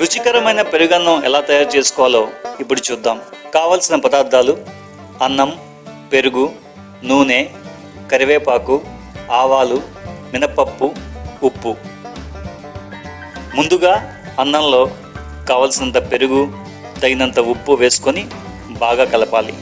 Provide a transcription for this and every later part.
రుచికరమైన పెరుగన్నం ఎలా తయారు చేసుకోవాలో ఇప్పుడు చూద్దాం. కావలసిన పదార్థాలు అన్నం పెరుగు నూనె కరివేపాకు ఆవాలు మినపప్పు ఉప్పు. ముందుగా అన్నంలో కావలసినంత పెరుగు తగినంత ఉప్పు వేసుకొని బాగా కలపాలి.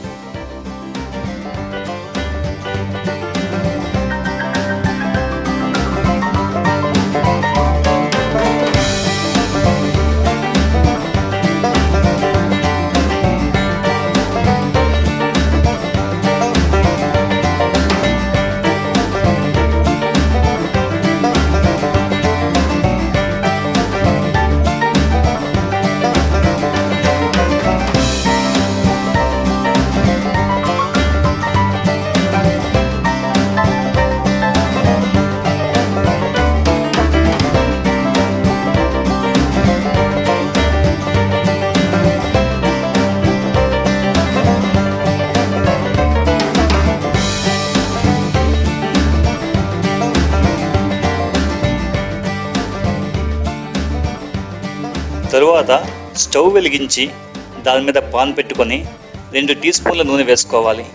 తరువాత స్టవ్ వెలిగించి దాని మీద పాన్ పెట్టుకొని రెండు టీ స్పూన్ల నూనె వేసుకోవాలి.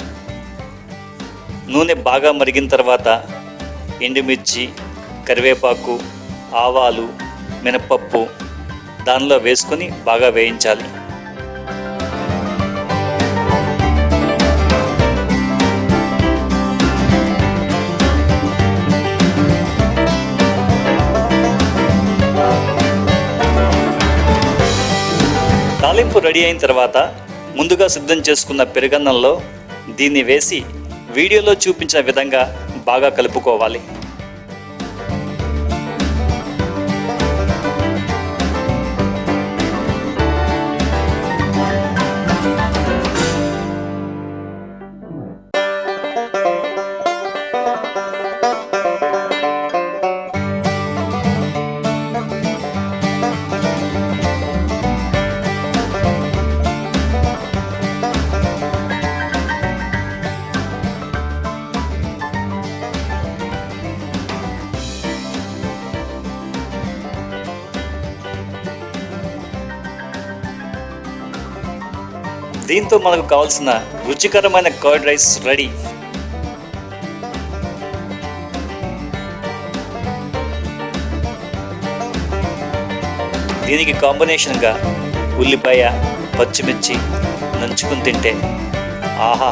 నూనె బాగా మరిగిన తర్వాత ఎండుమిర్చి కరివేపాకు ఆవాలు మినపప్పు దానిలో వేసుకొని బాగా వేయించాలి. తాలింపు రెడీ అయిన తర్వాత ముందుగా సిద్ధం చేసుకున్న పెరుగన్నంలో దీన్ని వేసి వీడియోలో చూపించిన విధంగా బాగా కలుపుకోవాలి. దీంతో మనకు కావాల్సిన రుచికరమైన కర్డ్ రైస్ రెడీ. దీనికి కాంబినేషన్గా ఉల్లిపాయ పచ్చిమిర్చి నంచుకుని తింటే ఆహా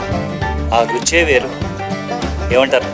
ఆ రుచే వేరు. ఏమంటారు?